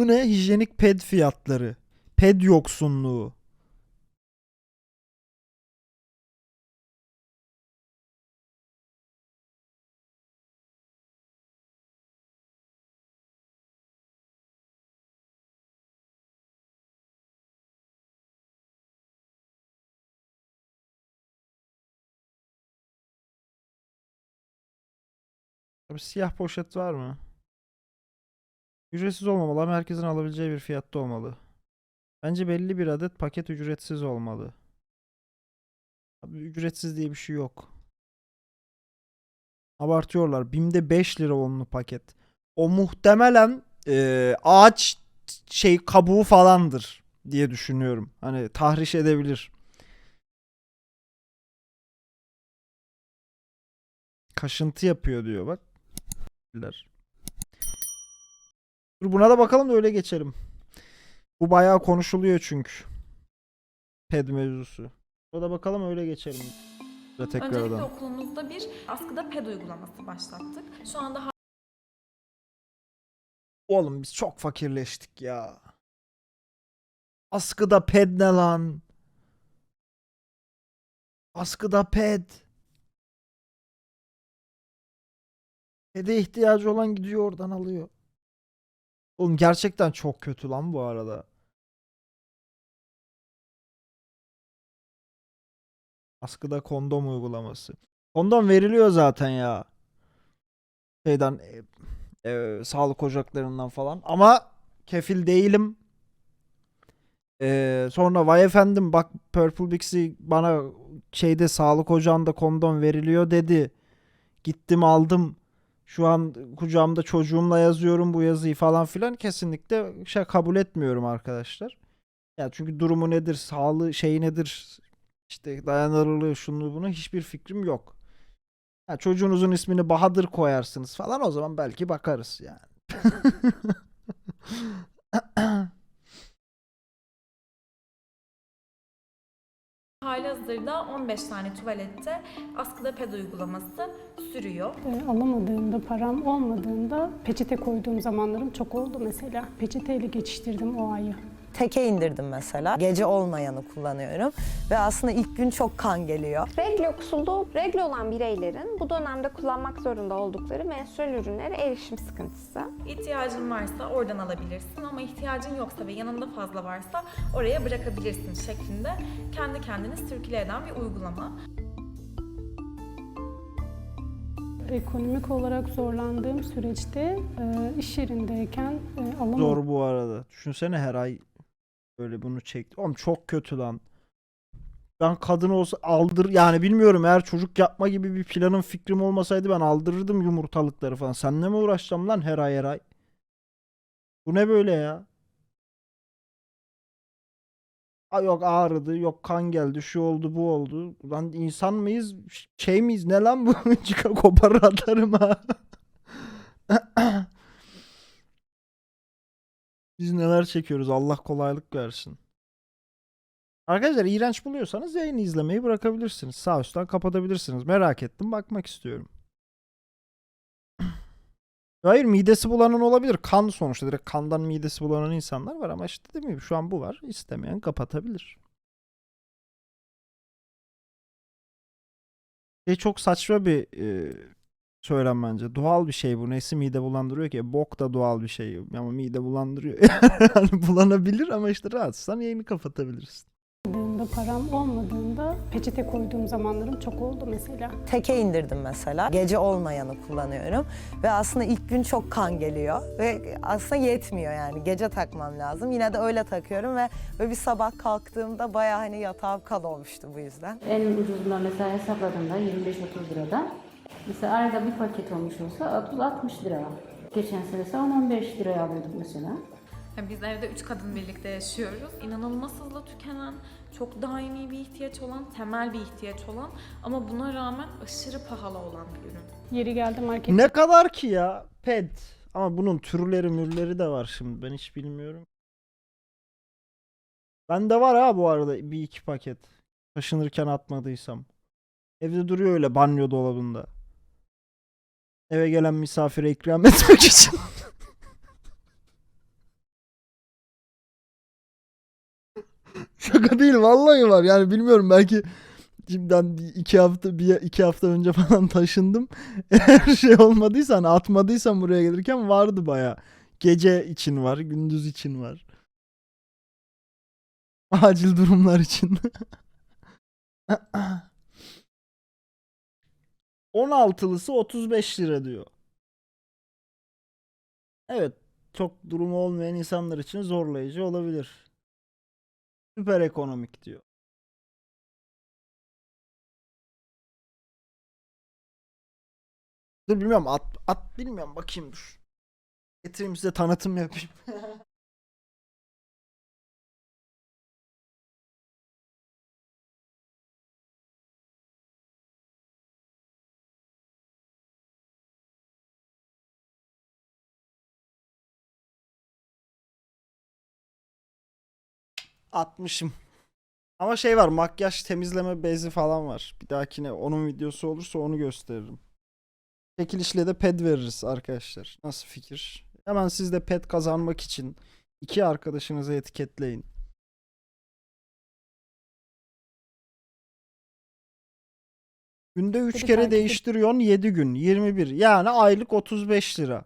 Bu ne? Hijyenik ped fiyatları. Ped yoksunluğu. Tabii siyah poşet var mı? Ücretsiz olmamalı ama herkesin alabileceği bir fiyatta olmalı. Bence belli bir adet paket ücretsiz olmalı. Abi ücretsiz diye bir şey yok. Abartıyorlar. BİM'de 5 lira onlu paket. O muhtemelen eee, ağaç şey kabuğu falandır diye düşünüyorum. Hani tahriş edebilir. Kaşıntı yapıyor diyor bak. Dur buna da bakalım da öyle geçelim. Bu bayağı konuşuluyor çünkü. Ped mevzusu. Buna da bakalım öyle geçelim. Ve Öncelikle tekrardan. okulumuzda bir askıda ped uygulaması başlattık. Şu anda Oğlum biz çok fakirleştik ya. Askıda ped ne lan? Askıda ped. Ped'e ihtiyacı olan gidiyor oradan alıyor. Oğlum gerçekten çok kötü lan bu arada. Askıda kondom uygulaması. Kondom veriliyor zaten ya. Şeyden e, e, sağlık ocaklarından falan. Ama kefil değilim. E, sonra vay efendim bak Purple Bixi bana şeyde sağlık ocağında kondom veriliyor dedi. Gittim aldım. Şu an kucağımda çocuğumla yazıyorum bu yazıyı falan filan. Kesinlikle şey kabul etmiyorum arkadaşlar. Ya çünkü durumu nedir, sağlığı şey nedir, işte dayanıklılığı şunu bunu hiçbir fikrim yok. Ha, çocuğunuzun ismini Bahadır koyarsınız falan o zaman belki bakarız yani. halihazırda 15 tane tuvalette askıda ped uygulaması sürüyor. E, alamadığımda, param olmadığında peçete koyduğum zamanlarım çok oldu mesela. Peçeteyle geçiştirdim o ayı. Teke indirdim mesela. Gece olmayanı kullanıyorum. Ve aslında ilk gün çok kan geliyor. Regl yoksulluğu, regl olan bireylerin bu dönemde kullanmak zorunda oldukları menstrual ürünlere erişim sıkıntısı. İhtiyacın varsa oradan alabilirsin ama ihtiyacın yoksa ve yanında fazla varsa oraya bırakabilirsin şeklinde kendi kendini sirküle eden bir uygulama. Ekonomik olarak zorlandığım süreçte e, iş yerindeyken e, alamadım. Zor bu arada. Düşünsene her ay böyle bunu çekti. Oğlum çok kötü lan. Ben kadın olsa aldır yani bilmiyorum eğer çocuk yapma gibi bir planım fikrim olmasaydı ben aldırırdım yumurtalıkları falan. Seninle mi uğraşacağım lan her ay her ay? Bu ne böyle ya? Ay yok ağrıdı, yok kan geldi, şu oldu, bu oldu. Lan insan mıyız? Şey miyiz? Ne lan bu? Çıkar koparır atarım ha. Biz neler çekiyoruz Allah kolaylık versin. Arkadaşlar iğrenç buluyorsanız yayını izlemeyi bırakabilirsiniz. Sağ üstten kapatabilirsiniz. Merak ettim bakmak istiyorum. Hayır midesi bulanın olabilir. Kan sonuçta direkt kandan midesi bulanan insanlar var ama işte değil mi? Şu an bu var. İstemeyen kapatabilir. Şey çok saçma bir e, söylem bence. Doğal bir şey bu. Nesi mide bulandırıyor ki? Bok da doğal bir şey. Ama mide bulandırıyor. yani bulanabilir ama işte rahatsızsan yayını kapatabilirsin. Aldığımda, param olmadığında peçete koyduğum zamanlarım çok oldu mesela. Teke indirdim mesela. Gece olmayanı kullanıyorum. Ve aslında ilk gün çok kan geliyor. Ve aslında yetmiyor yani. Gece takmam lazım. Yine de öyle takıyorum ve böyle bir sabah kalktığımda bayağı hani yatağım kan olmuştu bu yüzden. En ucuzundan mesela hesapladığımda 25-30 liradan. Mesela arada bir paket olmuş olsa 30-60 lira. Geçen sene ise 10-15 liraya alıyorduk mesela. Yani biz evde üç kadın birlikte yaşıyoruz. İnanılmaz hızlı tükenen, çok daimi bir ihtiyaç olan, temel bir ihtiyaç olan ama buna rağmen aşırı pahalı olan bir ürün. Yeri geldi market Ne kadar ki ya? Ped. Ama bunun türleri mürleri de var şimdi. Ben hiç bilmiyorum. Bende var ha bu arada bir iki paket. Taşınırken atmadıysam. Evde duruyor öyle banyo dolabında. Eve gelen misafire ikram etmek için. Şaka değil vallahi var. Yani bilmiyorum belki şimdiden iki hafta bir iki hafta önce falan taşındım. Eğer şey olmadıysa hani buraya gelirken vardı baya. Gece için var, gündüz için var. Acil durumlar için. 16'lısı 35 lira diyor. Evet, çok durumu olmayan insanlar için zorlayıcı olabilir. Süper ekonomik diyor. Dur bilmiyorum at, at bilmiyorum bakayım dur. Getireyim size tanıtım yapayım. Atmışım. Ama şey var makyaj temizleme bezi falan var. Bir dahakine onun videosu olursa onu gösteririm. Çekilişle de ped veririz arkadaşlar. Nasıl fikir? Hemen siz de ped kazanmak için iki arkadaşınızı etiketleyin. Günde 3 Peki kere değiştiriyorsun 7 gün 21 yani aylık 35 lira.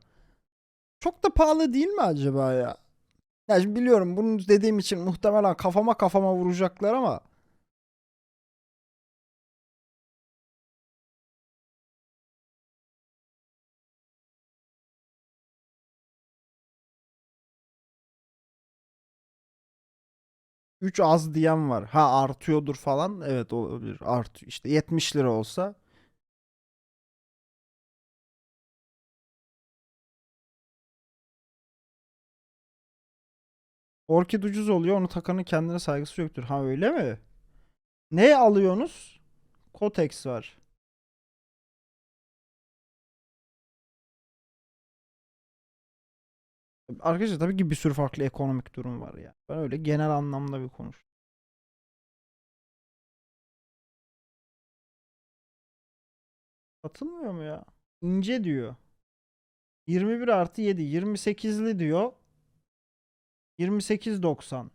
Çok da pahalı değil mi acaba ya? Ya şimdi biliyorum bunu dediğim için muhtemelen kafama kafama vuracaklar ama Üç az diyen var. Ha artıyordur falan. Evet olabilir. Artıyor. İşte 70 lira olsa Orkid ucuz oluyor. Onu takanın kendine saygısı yoktur. Ha öyle mi? Ne alıyorsunuz? Kotex var. Arkadaşlar tabii ki bir sürü farklı ekonomik durum var ya. Ben öyle genel anlamda bir konuş. Satılmıyor mu ya? İnce diyor. 21 artı 7. 28'li diyor. 28.90.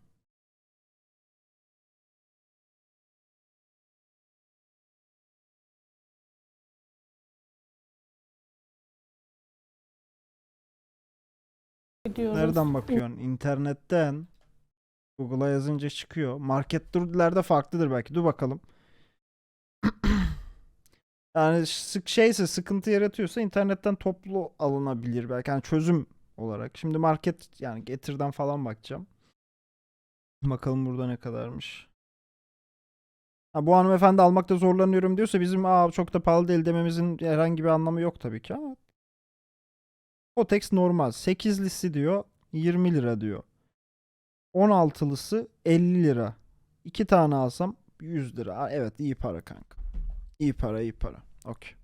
diyoruz. Nereden bakıyorsun? İnternetten. Google'a yazınca çıkıyor. Marketlerde farklıdır belki. Dur bakalım. Yani sık şeyse sıkıntı yaratıyorsa internetten toplu alınabilir belki. Yani çözüm olarak. Şimdi market yani Getir'den falan bakacağım. Bakalım burada ne kadarmış. Ha, bu hanımefendi almakta zorlanıyorum diyorsa bizim Aa, çok da pahalı değil dememizin herhangi bir anlamı yok tabii ki ama Kotex normal. 8'lisi diyor 20 lira diyor. 16'lısı 50 lira. 2 tane alsam 100 lira. Evet iyi para kanka. İyi para iyi para. Okey.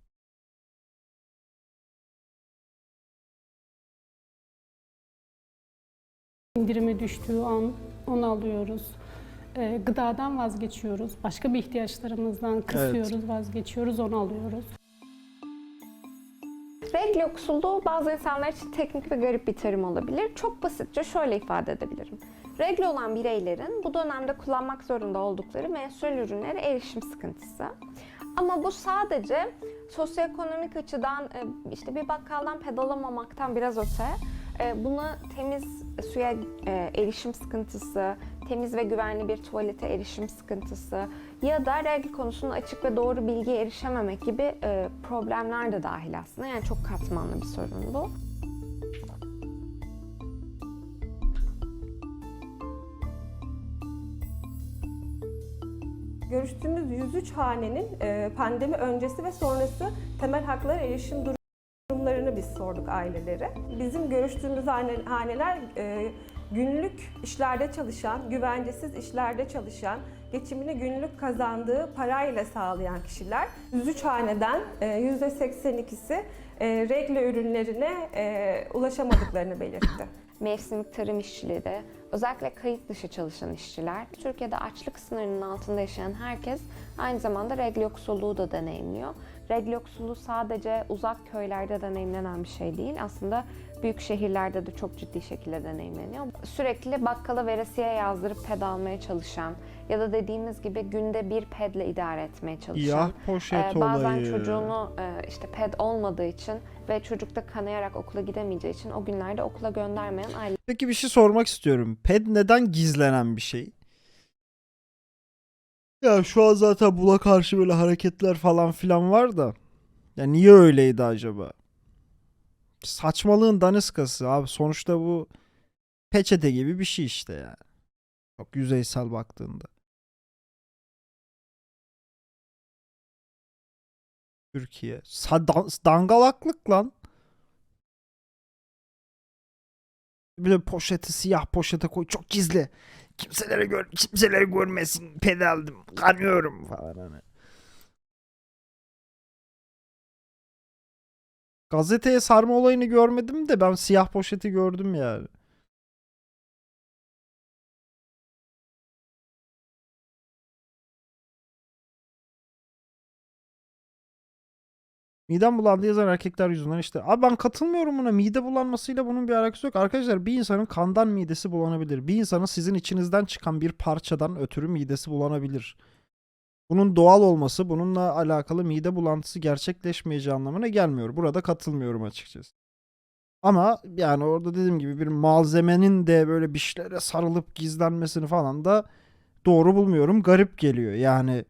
İndirime düştüğü an onu alıyoruz. Ee, gıdadan vazgeçiyoruz. Başka bir ihtiyaçlarımızdan kısıyoruz, vazgeçiyoruz, onu alıyoruz. Regl yoksulluğu bazı insanlar için teknik ve garip bir terim olabilir. Çok basitçe şöyle ifade edebilirim. Regl olan bireylerin bu dönemde kullanmak zorunda oldukları menstrual ürünlere erişim sıkıntısı. Ama bu sadece sosyoekonomik açıdan e, işte bir bakkaldan pedalamamaktan biraz öte e, buna temiz suya e, erişim sıkıntısı, temiz ve güvenli bir tuvalete erişim sıkıntısı ya da regl konusunda açık ve doğru bilgiye erişememek gibi e, problemler de dahil aslında. Yani çok katmanlı bir sorun bu. Görüştüğümüz 103 hanenin e, pandemi öncesi ve sonrası temel haklara erişim biz sorduk ailelere. Bizim görüştüğümüz hane- haneler e, günlük işlerde çalışan, güvencesiz işlerde çalışan, geçimini günlük kazandığı parayla sağlayan kişiler. 103 haneden e, %82'si e, regle ürünlerine e, ulaşamadıklarını belirtti. Mevsimlik tarım işçileri, özellikle kayıt dışı çalışan işçiler, Türkiye'de açlık sınırının altında yaşayan herkes aynı zamanda regl yoksulluğu da deneyimliyor. Regl yoksulluğu sadece uzak köylerde deneyimlenen bir şey değil. Aslında büyük şehirlerde de çok ciddi şekilde deneyimleniyor. Sürekli bakkala veresiye yazdırıp ped almaya çalışan ya da dediğimiz gibi günde bir pedle idare etmeye çalışan Yah poşet ee, bazen olayı. çocuğunu e, işte ped olmadığı için ve çocuk da kanayarak okula gidemeyeceği için o günlerde okula göndermeyen aileler Peki bir şey sormak istiyorum. Ped neden gizlenen bir şey? Ya şu an zaten buna karşı böyle hareketler falan filan var da. Ya niye öyleydi acaba? Saçmalığın daniskası abi. Sonuçta bu peçete gibi bir şey işte yani. Çok yüzeysel baktığında. Türkiye. Sa- dan- dangalaklık lan. Bir de poşeti siyah poşete koy. Çok gizli. Kimselere gör kimselere görmesin. Pedaldım. Kanıyorum falan hani. Gazeteye sarma olayını görmedim de ben siyah poşeti gördüm yani. Midem bulandı yazan erkekler yüzünden işte. Abi ben katılmıyorum buna. Mide bulanmasıyla bunun bir alakası yok. Arkadaşlar bir insanın kandan midesi bulanabilir. Bir insanın sizin içinizden çıkan bir parçadan ötürü midesi bulanabilir. Bunun doğal olması, bununla alakalı mide bulantısı gerçekleşmeyeceği anlamına gelmiyor. Burada katılmıyorum açıkçası. Ama yani orada dediğim gibi bir malzemenin de böyle bir şeylere sarılıp gizlenmesini falan da doğru bulmuyorum. Garip geliyor. Yani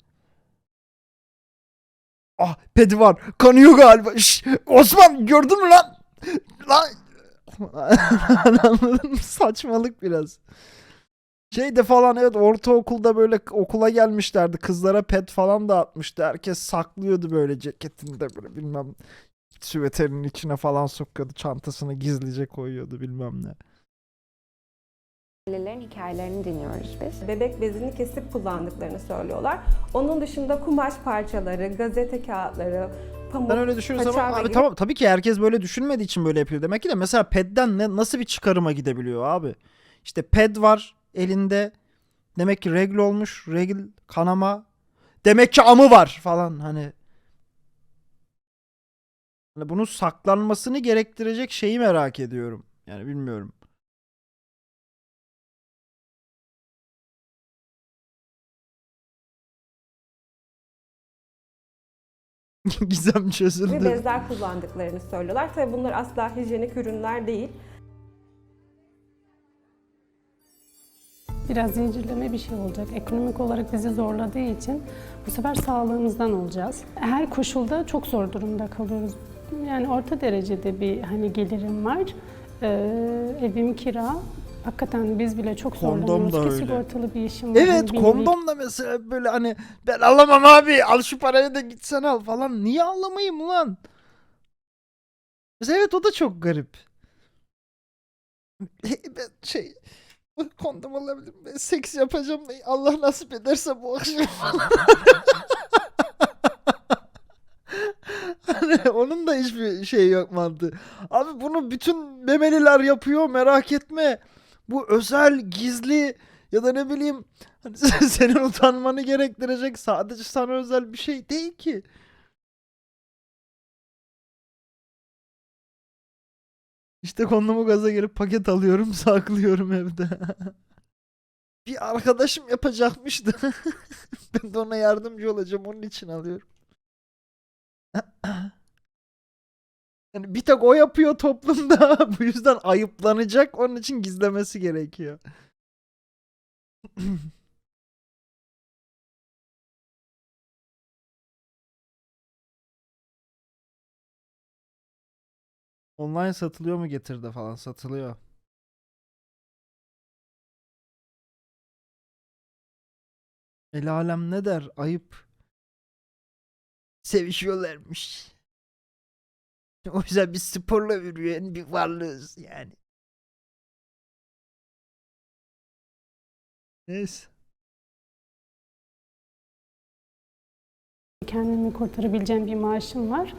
Ah pedi var. Kanıyor galiba. Şş, Osman gördün mü lan? Lan. Anladın mı? Saçmalık biraz. Şeyde falan evet ortaokulda böyle okula gelmişlerdi. Kızlara pet falan dağıtmıştı. Herkes saklıyordu böyle ceketinde böyle bilmem süveterinin içine falan sokuyordu. Çantasına gizlice koyuyordu bilmem ne. Ailelerin hikayelerini dinliyoruz biz. Bebek bezini kesip kullandıklarını söylüyorlar. Onun dışında kumaş parçaları, gazete kağıtları, pamuk, Ben öyle düşünürsem paçavra abi gibi tamam tabii ki herkes böyle düşünmediği için böyle yapıyor. Demek ki de mesela pedden ne nasıl bir çıkarıma gidebiliyor abi? İşte ped var elinde. Demek ki regl olmuş. Regl kanama. Demek ki amı var falan hani. Hani bunun saklanmasını gerektirecek şeyi merak ediyorum. Yani bilmiyorum. Gizem çözüldü. bezler kullandıklarını söylüyorlar. Tabii bunlar asla hijyenik ürünler değil. Biraz zincirleme bir şey olacak. Ekonomik olarak bizi zorladığı için bu sefer sağlığımızdan olacağız. Her koşulda çok zor durumda kalıyoruz. Yani orta derecede bir hani gelirim var. Ee, evim kira. Hakikaten biz bile çok zorlanıyoruz. Ki öyle. sigortalı bir işim var. Evet Hani kondom da mesela böyle hani ben alamam abi al şu parayı da gitsen al falan. Niye alamayayım ulan? Mesela evet o da çok garip. ben şey kondom alabilirim. Ben seks yapacağım. Allah nasip ederse bu akşam falan. Hani onun da hiçbir şey yok mantığı. Abi bunu bütün memeliler yapıyor merak etme. Bu özel, gizli ya da ne bileyim hani senin utanmanı gerektirecek sadece sana özel bir şey değil ki. İşte kondomu gaza gelip paket alıyorum saklıyorum evde. bir arkadaşım yapacakmıştı. ben de ona yardımcı olacağım onun için alıyorum. Yani bir tek o yapıyor toplumda. Bu yüzden ayıplanacak. Onun için gizlemesi gerekiyor. Online satılıyor mu getirde falan satılıyor. El alem ne der? Ayıp. Sevişiyorlarmış. O yüzden biz sporla yürüyen bir varlığız yani. Neyse. kendimi kurtarabileceğim bir maaşım var.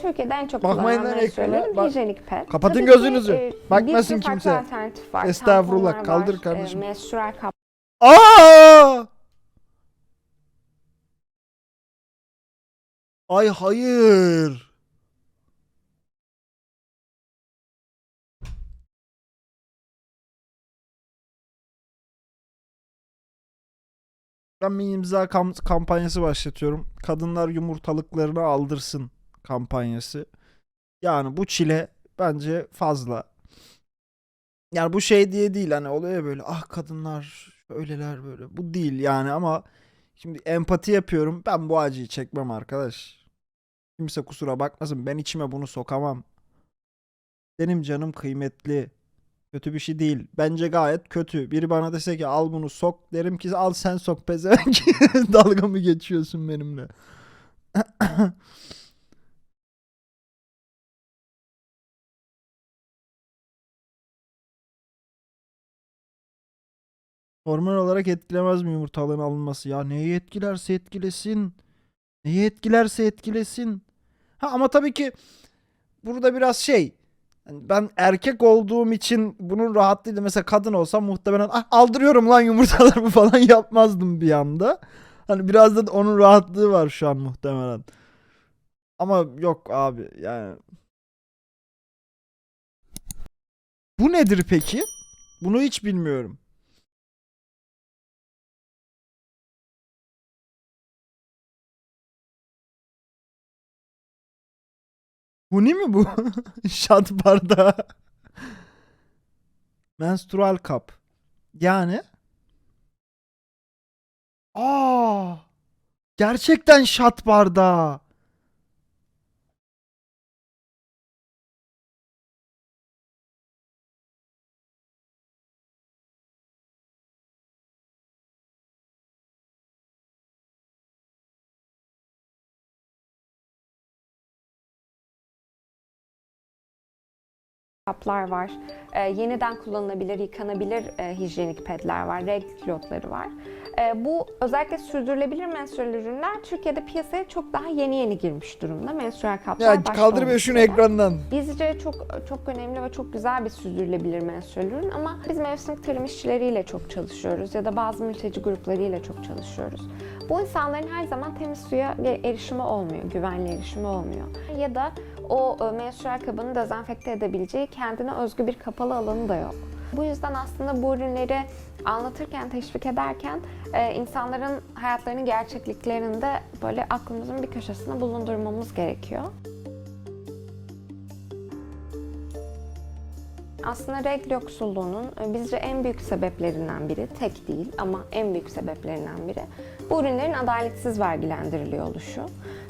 Türkiye'de en çok Bakmayın lan ekrana, menstruallerin bak- hijyenik ped. Kapatın Tabii gözünüzü. ki, e, Bakmasın bir sürü kimse. alternatif var. Estağfurullah, Tamponlar kaldır var, kardeşim. E, menstrual kap Aa! Ay hayır. Ben bir imza kam kampanyası başlatıyorum. Kadınlar yumurtalıklarını aldırsın kampanyası. Yani bu çile bence fazla. Yani bu şey diye değil hani oluyor ya böyle ah kadınlar öyleler böyle. Bu değil yani ama şimdi empati yapıyorum. Ben bu acıyı çekmem arkadaş. Kimse kusura bakmasın ben içime bunu sokamam. Benim canım kıymetli. Kötü bir şey değil. Bence gayet kötü. Biri bana dese ki al bunu sok derim ki al sen sok pezevenk. Dalga mı geçiyorsun benimle? Hormon olarak etkilemez mi yumurtalığın alınması? Ya neyi etkilerse etkilesin. Neyi etkilerse etkilesin. Ha ama tabii ki burada biraz şey. hani ben erkek olduğum için bunun rahatlığıyla mesela kadın olsam muhtemelen ah, aldırıyorum lan yumurtalarımı falan yapmazdım bir anda. Hani biraz da onun rahatlığı var şu an muhtemelen. Ama yok abi yani. Bu nedir peki? Bunu hiç bilmiyorum. Huni mi bu? Şat bardağı. Menstrual cup. Yani? Aa! Gerçekten şat bardağı. Kaplar var. Ee, yeniden kullanılabilir, yıkanabilir e, hijyenik pedler var, renk pilotları var. Ee, bu özellikle sürdürülebilir menstrual ürünler Türkiye'de piyasaya çok daha yeni yeni girmiş durumda. Menstrual kaplar Ya kaldır be şunu ekrandan. Bizce çok çok önemli ve çok güzel bir sürdürülebilir menstrual ürün ama biz mevsimlik tarım işçileriyle çok çalışıyoruz ya da bazı mülteci gruplarıyla çok çalışıyoruz. Bu insanların her zaman temiz suya erişimi olmuyor, güvenli erişimi olmuyor. Ya da o e, menstrual kabını dezenfekte edebileceği kendine özgü bir kapalı alanı da yok. Bu yüzden aslında bu ürünleri anlatırken, teşvik ederken e, insanların hayatlarının gerçekliklerini de böyle aklımızın bir köşesine bulundurmamız gerekiyor. Aslında regl yoksulluğunun e, bizce en büyük sebeplerinden biri, tek değil ama en büyük sebeplerinden biri bu ürünlerin adaletsiz vergilendiriliyor oluşu.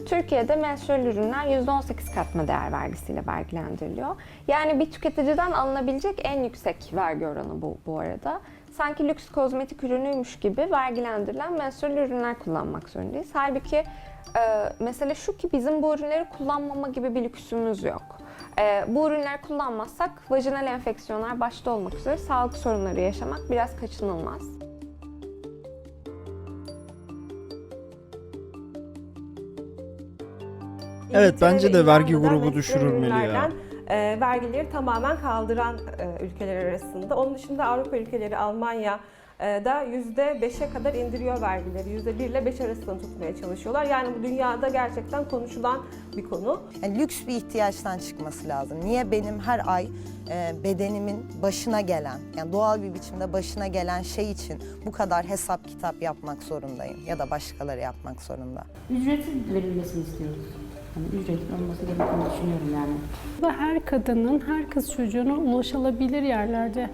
Türkiye'de menstrual ürünler %18 katma değer vergisiyle vergilendiriliyor. Yani bir tüketiciden alınabilecek en yüksek vergi oranı bu, bu arada. Sanki lüks kozmetik ürünüymüş gibi vergilendirilen menstrual ürünler kullanmak zorundayız. Halbuki e, mesele şu ki bizim bu ürünleri kullanmama gibi bir lüksümüz yok. Ee, bu ürünleri kullanmazsak vajinal enfeksiyonlar başta olmak üzere sağlık sorunları yaşamak biraz kaçınılmaz. Evet, bence de ve vergi grubu düşürülmeli ya. e, vergileri tamamen kaldıran e, ülkeler arasında. Onun dışında Avrupa ülkeleri Almanya e, da %5'e kadar indiriyor vergileri. %1 ile 5 arasında tutmaya çalışıyorlar. Yani bu dünyada gerçekten konuşulan bir konu. Yani lüks bir ihtiyaçtan çıkması lazım. Niye benim her ay e, bedenimin başına gelen, yani doğal bir biçimde başına gelen şey için bu kadar hesap kitap yapmak zorundayım ya da başkaları yapmak zorunda? Ücretsiz verilmesini istiyoruz. Hani ücretli olması gerektiğini düşünüyorum yani. Ve her kadının, her kız çocuğuna ulaşılabilir yerlerde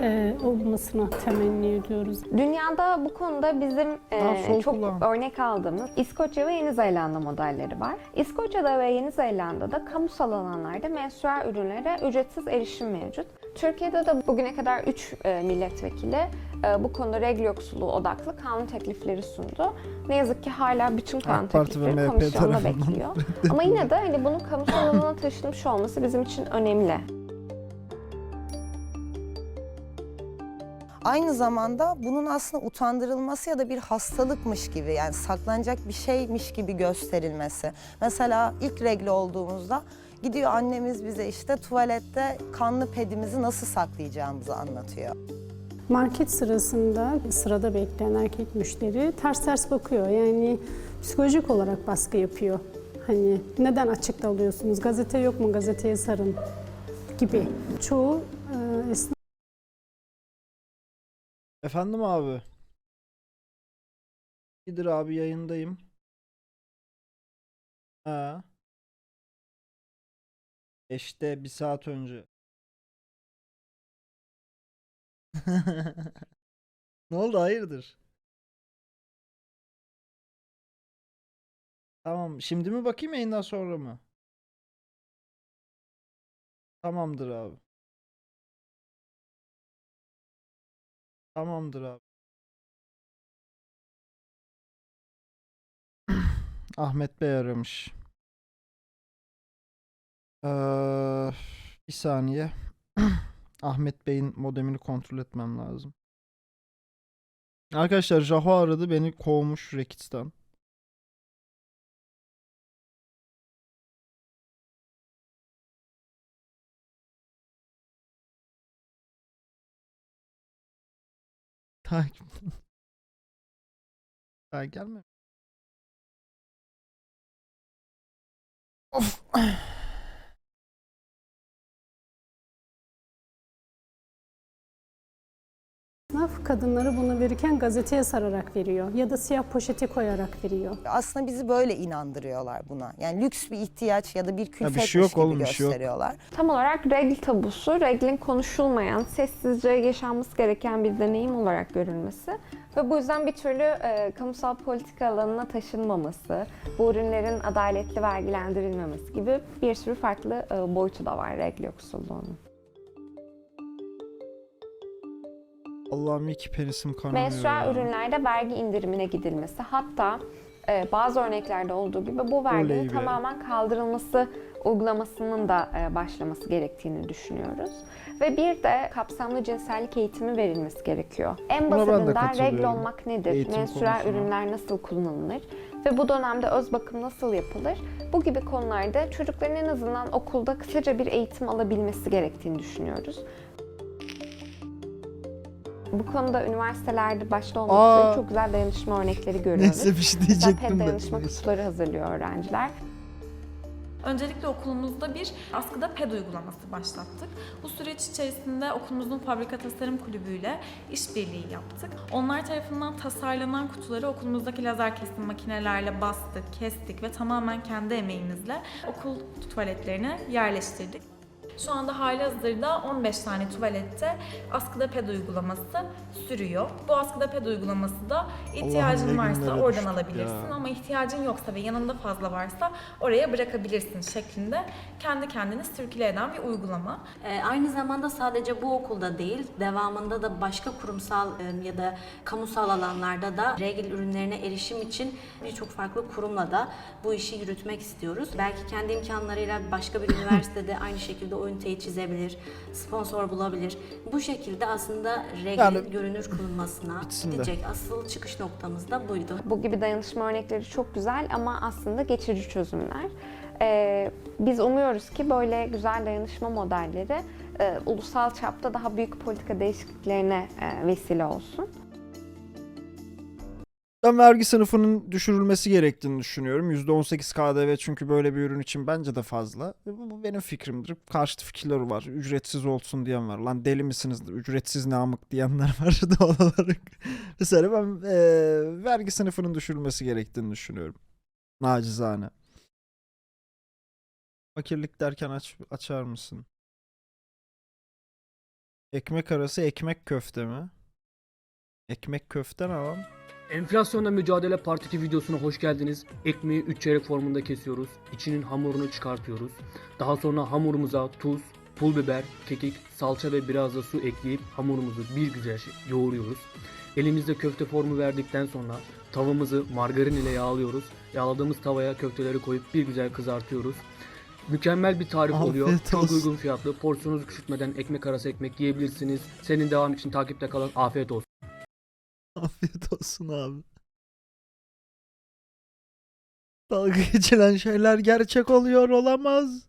e, olmasını temenni ediyoruz. Dünyada bu konuda bizim e, çok kulağım. örnek aldığımız İskoçya ve Yeni Zelanda modelleri var. İskoçya'da ve Yeni Zelanda'da kamusal alanlarda menstrual ürünlere ücretsiz erişim mevcut. Türkiye'de de bugüne kadar 3 milletvekili e, bu konuda regl yoksulluğu odaklı kanun teklifleri sundu. Ne yazık ki hala bütün kanun AK ve teklifleri MHP komisyonda tarafından bekliyor. Ama yine de hani bunun kamusal alana taşınmış olması bizim için önemli. Aynı zamanda bunun aslında utandırılması ya da bir hastalıkmış gibi yani saklanacak bir şeymiş gibi gösterilmesi. Mesela ilk regle olduğumuzda gidiyor annemiz bize işte tuvalette kanlı pedimizi nasıl saklayacağımızı anlatıyor. Market sırasında sırada bekleyen erkek müşteri ters ters bakıyor. Yani psikolojik olarak baskı yapıyor. Hani neden açıkta alıyorsunuz? Gazete yok mu? Gazeteye sarın gibi. Çoğu e, esnaf Efendim abi. İyidir abi yayındayım. Ha. İşte bir saat önce. Ne oldu hayırdır? Tamam şimdi mi bakayım yayından sonra mı? Tamamdır abi. Tamamdır abi. Ahmet Bey aramış. Ee, bir saniye. Ahmet Bey'in modemini kontrol etmem lazım. Arkadaşlar Jaho aradı beni kovmuş Rekits'ten. Takip. Daha gelme. Of. Esnaf kadınları bunu verirken gazeteye sararak veriyor ya da siyah poşete koyarak veriyor. Aslında bizi böyle inandırıyorlar buna. Yani lüks bir ihtiyaç ya da bir külfetmiş şey yok gibi oğlum, bir şey yok. gösteriyorlar. Tam olarak regl tabusu, reglin konuşulmayan, sessizce yaşanması gereken bir deneyim olarak görülmesi ve bu yüzden bir türlü e, kamusal politika alanına taşınmaması, bu ürünlerin adaletli vergilendirilmemesi gibi bir sürü farklı e, boyutu da var regl yoksulluğunun. Allah'ım iyi ki penisim kanamıyor Menstrual ya. ürünlerde vergi indirimine gidilmesi, hatta e, bazı örneklerde olduğu gibi bu verginin tamamen kaldırılması uygulamasının da e, başlaması gerektiğini düşünüyoruz. Ve bir de kapsamlı cinsellik eğitimi verilmesi gerekiyor. En basitinden regl olmak nedir, Eğitim menstrual konusuna. ürünler nasıl kullanılır ve bu dönemde öz bakım nasıl yapılır? Bu gibi konularda çocukların en azından okulda kısaca bir eğitim alabilmesi gerektiğini düşünüyoruz. Bu konuda üniversitelerde başta olmak Aa. üzere çok güzel dayanışma örnekleri görüyoruz. Neyse bir şey Mesela diyecektim TED de. dayanışma Neyse. kutuları hazırlıyor öğrenciler. Öncelikle okulumuzda bir askıda PED uygulaması başlattık. Bu süreç içerisinde okulumuzun Fabrika Tasarım Kulübü ile işbirliği yaptık. Onlar tarafından tasarlanan kutuları okulumuzdaki lazer kesim makinelerle bastık, kestik ve tamamen kendi emeğimizle okul tuvaletlerine yerleştirdik. Şu anda hali hazırda 15 tane tuvalette askıda ped uygulaması sürüyor. Bu askıda ped uygulaması da ihtiyacın ne varsa günlere oradan düştük alabilirsin ya. ama ihtiyacın yoksa ve yanında fazla varsa oraya bırakabilirsin şeklinde kendi kendini sirküle eden bir uygulama. Ee, Aynı zamanda sadece bu okulda değil, devamında da başka kurumsal e, ya da kamusal alanlarda da regl ürünlerine erişim için birçok farklı kurumla da bu işi yürütmek istiyoruz. Belki kendi imkanlarıyla başka bir üniversitede aynı şekilde o üniteyi çizebilir, sponsor bulabilir. Bu şekilde aslında reglin Yani görünür kılınmasına bitsin de. gidecek asıl çıkış noktamız da buydu. Bu gibi dayanışma örnekleri çok güzel ama aslında geçici çözümler. Ee, biz umuyoruz ki böyle güzel dayanışma modelleri e, ulusal çapta daha büyük politika değişikliklerine e, vesile olsun. Ben vergi sınıfının düşürülmesi gerektiğini düşünüyorum. %18 KDV çünkü böyle bir ürün için bence de fazla. Ve Bu, benim fikrimdir. Karşıt fikirler var. Ücretsiz olsun diyen var. Lan deli misiniz? Ücretsiz ne amık diyenler var doğal olarak. Mesela ben eee, vergi sınıfının düşürülmesi gerektiğini düşünüyorum. Nacizane. Fakirlik derken aç, açar mısın? Ekmek arası ekmek köfte mi? Ekmek köfte ne lan? Enflasyonla Mücadele Part 2 videosuna hoş geldiniz. Ekmeği 3 çeyrek formunda kesiyoruz. İçinin hamurunu çıkartıyoruz. Daha sonra hamurumuza tuz, pul biber, kekik, salça ve biraz da su ekleyip hamurumuzu bir güzel şey yoğuruyoruz. Elimizde köfte formu verdikten sonra tavamızı margarin ile yağlıyoruz. Yağladığımız tavaya köfteleri koyup bir güzel kızartıyoruz. Mükemmel bir tarif oluyor. Afiyet Çok olsun. uygun fiyatlı. Porsiyonunuzu küçültmeden ekmek arası ekmek yiyebilirsiniz. Senin devam için takipte kalın. Afiyet olsun. Afiyet olsun abi. Dalga geçilen şeyler gerçek oluyor olamaz.